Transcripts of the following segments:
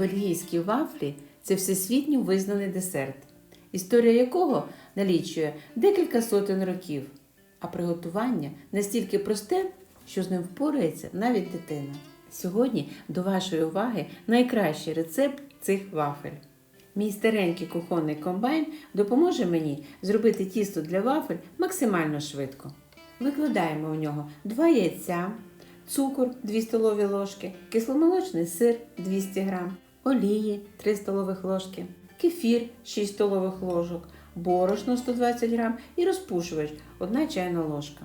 Бельгійські вафлі це всесвітньо визнаний десерт, історія якого налічує декілька сотень років, а приготування настільки просте, що з ним впорається навіть дитина. Сьогодні до вашої уваги найкращий рецепт цих вафель. Мій старенький кухонний комбайн допоможе мені зробити тісто для вафель максимально швидко. Викладаємо у нього 2 яйця, цукор 2 столові ложки, кисломолочний сир 200 г, олії 3 столових ложки, кефір 6 столових ложок, борошно 120 г і розпушувач 1 чайна ложка.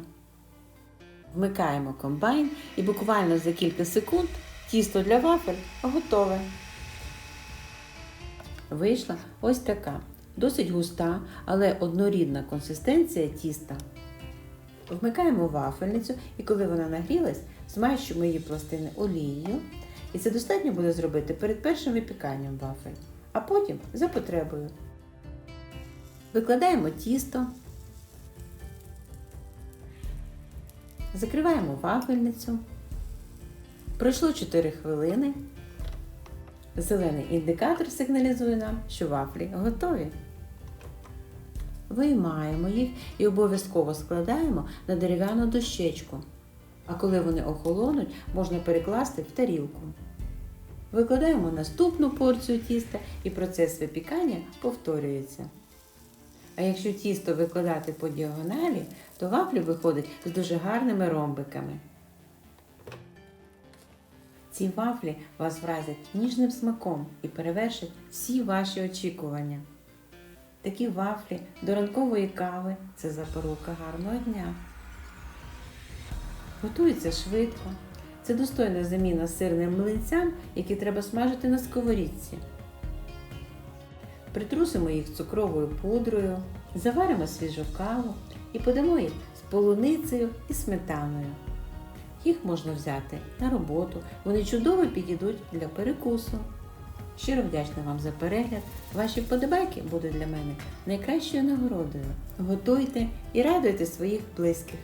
Вмикаємо комбайн і буквально за кілька секунд тісто для вафель готове. Вийшла ось така, досить густа, але однорідна консистенція тіста. Вмикаємо вафельницю і коли вона нагрілась, змащуємо її пластини олією. І це достатньо буде зробити перед першим випіканням вафель, а потім за потребою. Викладаємо тісто, закриваємо вафельницю. Пройшло 4 хвилини. Зелений індикатор сигналізує нам, що вафлі готові. Виймаємо їх і обов'язково складаємо на дерев'яну дощечку. А коли вони охолонуть, можна перекласти в тарілку. Викладаємо наступну порцію тіста і процес випікання повторюється. А якщо тісто викладати по діагоналі, то вафлі виходять з дуже гарними ромбиками. Ці вафлі вас вразять ніжним смаком і перевершать всі ваші очікування. Такі вафлі до ранкової кави це запорука гарного дня. Готується швидко. Це достойна заміна сирним млинцям, які треба смажити на сковорідці. Притрусимо їх цукровою пудрою, заваримо свіжу каву і подамо їх з полуницею і сметаною. Їх можна взяти на роботу, вони чудово підійдуть для перекусу. Щиро вдячна вам за перегляд. Ваші вподобайки будуть для мене найкращою нагородою. Готуйте і радуйте своїх близьких.